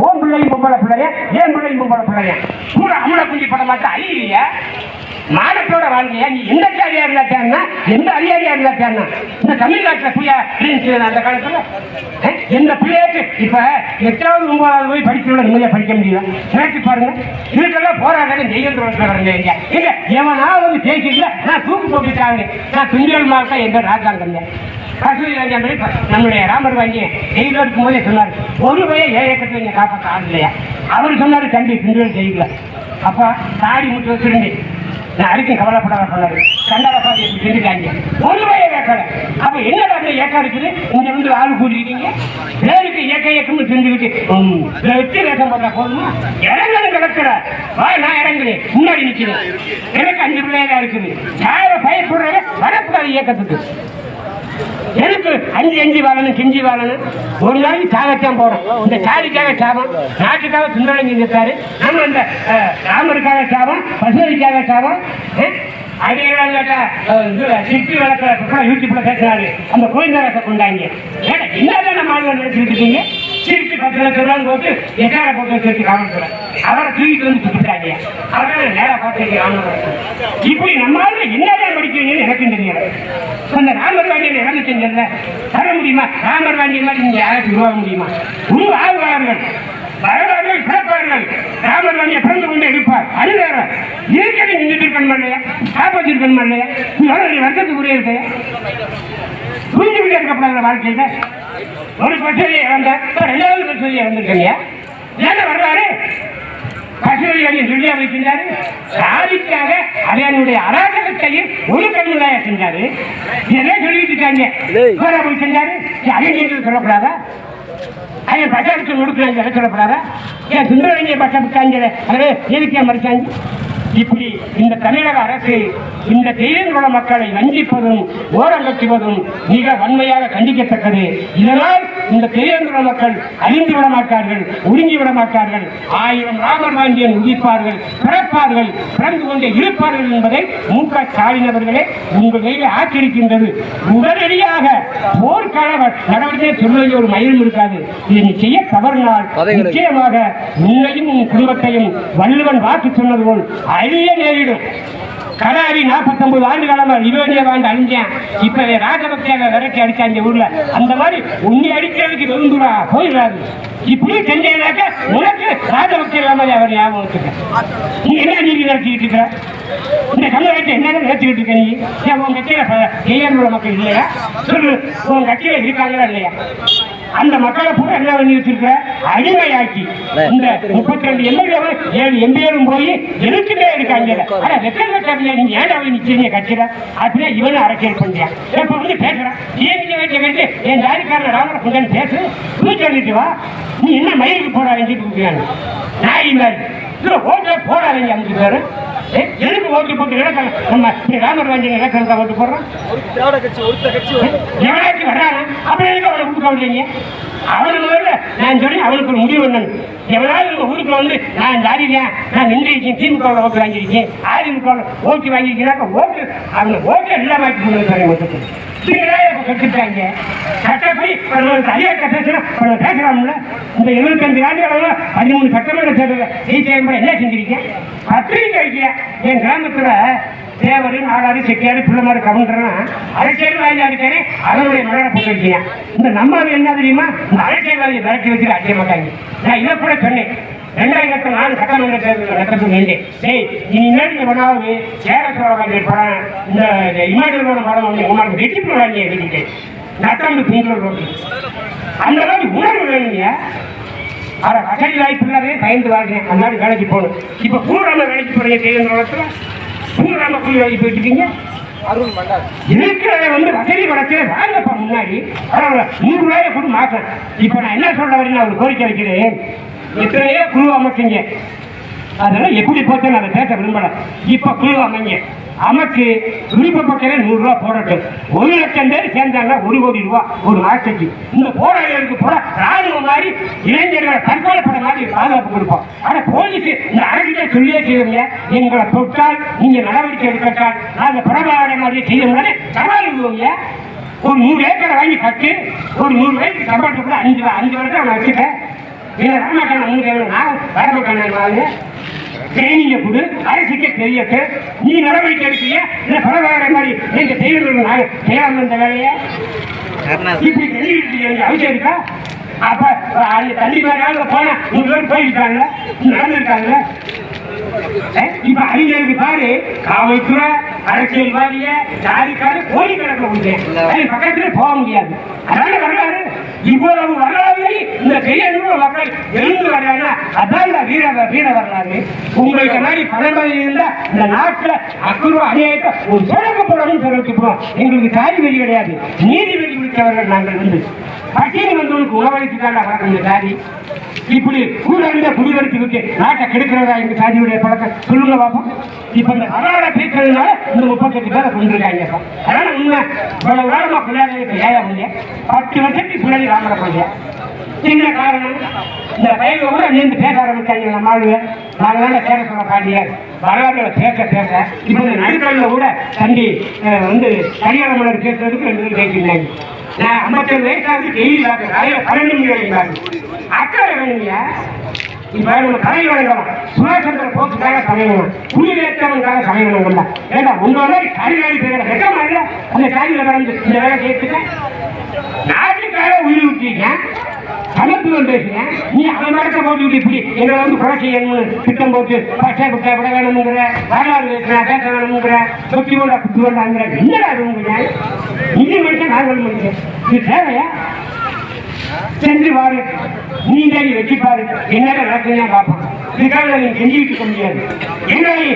ஓம் பிள்ளையும் பொம்பளை பிள்ளைய ஏன் பிள்ளையும் பொம்பளை பிள்ளைய? கூட அமல குஞ்சு படம் பார்த்து அழியிலையா மாடத்தோட வாழ்க்கைய நீ எந்த ஜாதியா இருந்தா எந்த அதிகாரியா இருந்தா இந்த தமிழ்நாட்டுல புரியா இருந்துச்சு அந்த காலத்துல. எந்த பிள்ளையாச்சு? இப்ப எட்டாவது ஒன்பதாவது போய் படிக்கிறவங்க நிம்மதியா படிக்க முடியல நினைச்சு பாருங்க. இதுக்கெல்லாம் போராட்டம் ஜெயந்திரங்க எங்க எங்க எவனாவது பேசிக்கல நான் தூக்கு போட்டுட்டாங்க. நான் துணியல் மார்க்கா எந்த ராஜாங்க கஸ்தூரி ராஜா நம்முடைய ராமர் வாங்கி ஜெயில இருக்கும் போதே சொன்னார் ஒரு வய ஏக்கத்தை நீங்க காப்பாற்ற ஆள் இல்லையா? அவர் சொன்னாரு தம்பி திண்டுவல் ஜெயிக்கல. அப்பா தாடி முட்டு வச்சிருந்து நான் அதுக்கும் கவலைப்படாத சொன்னாரு. கண்டார பாதி இப்படி செஞ்சுட்டாங்க ஒரு ஏக்கலை அப்ப என்னடா அந்த ஏக்கம் இருக்குது? இங்க வந்து ஆள் கூட்டிட்டீங்க பேருக்கு ஏக்க ஏக்கம்னு செஞ்சுக்கிட்டு ம், வச்சு வேஷம் போட்டா போதுமா? இறங்கணும் கிடக்குற. வா நான் இறங்குறேன் முன்னாடி நிக்கிறேன். எனக்கு அஞ்சு பிள்ளையா இருக்குது. யாரை பயப்படுறத வரக்கூடாது இயக்கத்துக்கு எனக்கு அஞ்சு அஞ்சு வாழணும் கிஞ்சி வாழணும். ஒரு நாளைக்கு சாகத்தான் போறோம். இந்த சாதிக்காக சாபம் நாட்டுக்காக சுந்தரம் செஞ்சிருக்காரு நம்ம அந்த ராமருக்காக சாபம் பசுமதிக்காக சாபம் இது யூடியூப்ல பேசுறாரு. அந்த கோவிந்தராசை கொண்டாங்க. என்னதான் நம்ம ஆளுங்க நினைச்சுட்டு இருக்கீங்க? சிரிச்சு பத்து லட்சம் ரூபாய் போட்டு எக்கார போட்டு வச்சிருக்கு ராமன் அவரை தூக்கிட்டு வந்து சுத்திட்டாங்க அவரை நேரா பார்த்து இப்படி என்னதான் படிக்கிறீங்கன்னு தெரியல அந்த ராமர் வாண்டியன் செஞ்சல தர முடியுமா? ராமர் வாண்டியன் மாதிரி நீங்க யாராச்சும் உருவாக முடியுமா? உருவாகுவார்கள் வரலாறுகள் பிறப்பார்கள் ராமர் வாண்டிய பிறந்து கொண்டே இருப்பார் அது வேற. இருக்கிறது நின்றுட்டு இருக்கணும் இல்லையா? காப்பாற்றி இருக்கணும் இல்லையா? நீ எவ்வளவு வருஷத்துக்குரிய இருக்க புரிஞ்சுக்கிட்டே இருக்கப்படாத வாழ்க்கையில. ஒரு பிரச்சனையை இழந்த ரெண்டாவது பிரச்சனையை இழந்திருக்கீங்க ஏன்னா வர்றாரு பசுவையடியின் சொல்லி வைக்கின்றாரு சாதிக்காக அதனுடைய அராஜகத்தையும் ஒரு கண்ணுலாய செஞ்சாரு இதெல்லாம் சொல்லிட்டு இருக்காங்க. போய் செஞ்சாரு அவங்க சொல்லக்கூடாதா? அவன் பட்டாளத்து கொடுக்குறாங்க சொல்லப்படாதா ஏன் சுந்தரலிங்க பட்ட விட்டாங்க அது எதுக்கே மறைச்சாங்க? இப்படி இந்த தமிழக அரசு இந்த தேர்தல மக்களை வஞ்சிப்பதும் ஓரங்கட்டுவதும் மிக வன்மையாக கண்டிக்கத்தக்கது. இதனால் இந்த தேர்தல மக்கள் அறிந்து விட மாட்டார்கள் ஒடுங்கி விட மாட்டார்கள். ஆயிரம் ராமர் வாண்டியன் உதிப்பார்கள் பிறப்பார்கள் பிறந்து கொண்டே இருப்பார்கள் என்பதை மு க ஸ்டாலின் அவர்களே உங்கள் கையில் ஆக்கியிருக்கின்றது உடனடியாக போர்க்கால நடவடிக்கை சொல்வதில் ஒரு மயிலும் இருக்காது. இதை நீ செய்ய தவறினால் நிச்சயமாக உன்னையும் உன் குடும்பத்தையும் வள்ளுவன் வாக்கு சொன்னது போல் அழிய நேரிடும். கடாரி 49 ஆண்டு காலமா லிவேனியா வாழ்ந்து அழிஞ்சேன் இப்ப ராஜபக்தியாக விரட்டி அடிச்சா இந்த ஊர்ல. அந்த மாதிரி உன்னை அடிக்கிறதுக்கு வெகுந்துடா போயிடாது இப்படி செஞ்சேனாக்க உனக்கு ராஜபக்தி இல்லாம அவர் ஞாபகம் வச்சுக்க. நீ என்ன நீதி நடத்திக்கிட்டு இருக்க இந்த தமிழகத்தை என்ன நினைச்சுக்கிட்டு இருக்க நீ? ஏன் உன் கட்சியில ஏஆர் மக்கள் இல்லையா? சொல்லு உன் கட்சியில இருக்காங்களா இல்லையா? அந்த மக்களை பூரா என்ன பண்ணி வச்சிருக்க அடிமையாக்கி. இந்த முப்பத்தி ரெண்டு எம்எல்ஏ ஏழு எம்பிஏரும் போய் எதுக்குமே இருக்காங்க. ஆனா வெக்கம் கட்டாங்க நீங்க போய் நிச்சயம் கட்சியில? அப்படியே இவனும் அரசியல் பண்றியா? இப்ப வந்து பேசுறான் ஏன் நீங்க கட்சி என் ஜாதிக்காரன் ராமர குந்தன் பேசு? நீ சொல்லிட்டு வா. நீ என்ன மயிலுக்கு போடா வேண்டிட்டு இருக்கியான்னு நாய் மாதிரி. இதுல ஓட்டே போடாதீங்க அஞ்சு பேரு. எதுக்கு ஓட்டு போட்டு இலக்கணம் நம்ம இப்படி ராமர் வாங்கி இலக்கணத்தை ஓட்டு போடுறோம். திராவிட கட்சி ஒருத்த கட்சி எவனாச்சும் வர்றானா அப்புறம் எதுக்கு கொடுக்க வந்தீங்க அவனு முதல்ல நான் சொல்லி அவனுக்கு ஒரு முடிவு பண்ணணும். எவனாவது உங்க ஊருக்குள்ள வந்து நான் ஜாதிக்கேன் நான் நின்றுருக்கேன் திமுக ஓட்டு வாங்கியிருக்கேன். அதிமுக ஓட்டு வாங்கியிருக்கேன் ஓட்டு அவனை எல்லா வாய்ப்புகளும் கொண்டு வந்தாங்க கட்டுட்டாங்க சட்டப்படி ஐயா பேசுறோம். பேசுறாம்ல இந்த எழுபத்தஞ்சு ஆண்டுகள பதிமூணு சட்டமன்ற என்ன செஞ்சிருக்கேன் பத்திரிக்கை என் கிராமத்துல தேவர் நாடாரு செட்டியாரு பிள்ளைமாரு கவுண்டர்னா அரசியல்வாதியா இருக்காரு அதனுடைய மலரை போட்டு இந்த என்ன தெரியுமா? இந்த அரசியல்வாதியை விரட்டி வச்சு அடிக்க மாட்டாங்க. நான் இதை கூட சொன்னேன். ரெண்டாயிரத்தி நாலு சட்டமன்ற தேர்தல் நடத்தது வேண்டேன் டேய் இனிமேல் எவனாவது சேர சோழவாங்க படம் இந்த இமாச்சலோட படம் வந்து உங்களுக்கு வெற்றி போடாங்க எதுக்கிட்டு நட்டம்பு திங்கள் ரோடு அந்த மாதிரி உணர்வு வேணுங்க. அட வசதி வாய்ப்பு இல்லாதே பயந்து வாழ்றேன். அந்த மாதிரி வேலைக்கு போகணும். இப்ப பூராம வேலைக்கு போறீங்க தேர்தல் பூராம கூலி வேலைக்கு போயிட்டு இருக்கீங்க? இருக்கிறத வந்து வசதி வளர்ச்சி வாங்கப்பா முன்னாடி. நூறு ரூபாயை கொடு மாசம். இப்ப நான் என்ன சொல்ல வரேன் ஒரு கோரிக்கை வைக்கிறேன். எத்தனையோ குழு அமைச்சிங்க. அதனால எப்படி போச்சு அதை பேச விரும்பல. இப்ப குழு அமைங்க. அமைச்சு விருப்பப்பட்டவே நூறு ரூபா போடட்டும். ஒரு லட்சம் பேர் சேர்ந்தாங்க ஒரு கோடி ரூபா ஒரு மாசத்துக்கு. இந்த போராளிகளுக்கு போல ராணுவ மாதிரி இளைஞர்களை தற்கொலை மாதிரி பாதுகாப்பு கொடுப்போம். ஆனா போலீஸ் இந்த அரசியல் சொல்லியே செய்வீங்க எங்களை தொட்டால் நீங்க நடவடிக்கை எடுக்கட்டால் நாங்க பிரபாகரன் மாதிரி செய்ய முடியாது. சவால் விடுவோங்க ஒரு நூறு ஏக்கரை வாங்கி கட்டு ஒரு நூறு வயசுக்கு சம்பாட்டு கூட அஞ்சு அஞ்சு வருஷம் நான் வச்சுட்டேன் இல்லை வரமாட்டேன் உங்களுக்கு நான் வரமாட்டேன் ட்ரைனிங்க கொடு அரசுக்கே தெரியட்டு நீ நடவடிக்கை எடுக்கலையே? இல்லை பரவாயில்ல மாதிரி எங்க செய்யணும் நான் செய்யாமல் இந்த வேலையை? இப்படி தெரிவிட்டு அவசியம் இருக்கா? அப்ப அந்த தண்ணி மேலே போனா நூறு பேர் போயிருக்காங்க நடந்திருக்காங்க. இப்ப அறிஞருக்கு பாரு. காவல்துறை அரசியல்வாதிய ஜாதிக்காரு கோடிக்கணக்கில் உண்டு. பக்கத்துல போக முடியாது. அதனால வரலாறு? இவ்வளவு வரலாறு இந்த பெரிய மக்கள் எழுந்து வர்றாங்க அதான் இந்த வீர வீர வரலாறு. உங்களுக்கு மாதிரி பணபதி இருந்தா இந்த நாட்டுல அக்குரு அநியாயத்தை ஒரு தொடக்க போடணும்னு சொல்லிட்டு எங்களுக்கு சாதி வெறி கிடையாது. நீதி வெறி பிடித்தவர்கள் நாங்கள் வந்து பட்டியல் வந்தவனுக்கு உணவளித்துக்கான பழக்கம் இந்த சாதி இப்படி கூட இருந்த விட்டு நாட்டை கெடுக்கிறதா எங்க சாதியுடைய பழக்கம்? சொல்லுங்க பாப்போம் இப்ப இந்த வரலாறு பேசுறதுனால இந்த முப்பத்தெட்டு பேரை கொண்டிருக்காங்க அதனால உண்மை. இவ்வளவு காலமா பிள்ளையாரி ஏழை முடிய பத்து வருஷத்துக்கு பின்னாடி ராமரை கொஞ்சம் என்ன காரணம்? இந்த பயில கூட நின்று பேச ஆரம்பிச்சாங்க நம்ம ஆளுங்க நாங்களால பேர சொல்ல காட்டிய. வரலாறுல பேச பேச. இப்ப இந்த நடுக்கல்ல கூட தம்பி வந்து கல்யாண மலர் பேசுறதுக்கு ரெண்டு பேரும் பேசியிருந்தாங்க நான் ஐம்பத்தேழு வயசாக டெய்லி டாக்டர் பன்னெண்டு மணி வரைக்கும் அக்கறை வேணுங்க இப்ப நம்ம கலை வழங்கலாம் சுரேசந்திர போக்குக்காக சமையணும் குடிவேற்றவனுக்காக சமையணும் ஏண்டா உங்க மாதிரி கரிகாலி வெக்கமா இல்ல? அந்த காரியில கலந்து இந்த வேலை செய்யறதுக்கு நாட்டுக்காக உயிர் விட்டீங்க சமத்துவம் நீ அவன் மரத்தை போட்டு இப்படி எங்களை வந்து கொலை செய்யணும்னு திட்டம் போட்டு பச்சை குட்டை விட வேணுங்கிற வரலாறு பேசுனா பேச வேணுங்கிற சொத்தி கொண்டா குத்து கொண்டாங்கிற என்னடா அது உங்க இது மனுஷன் நாங்கள் மனுஷன். இது தேவையா? சென்று பாரு நீங்க வெற்றி பாரு என்ன நடக்குதுன்னு பார்ப்போம் இதுக்காக நீங்க செஞ்சுக்கிட்டு இருக்க முடியாது எங்களை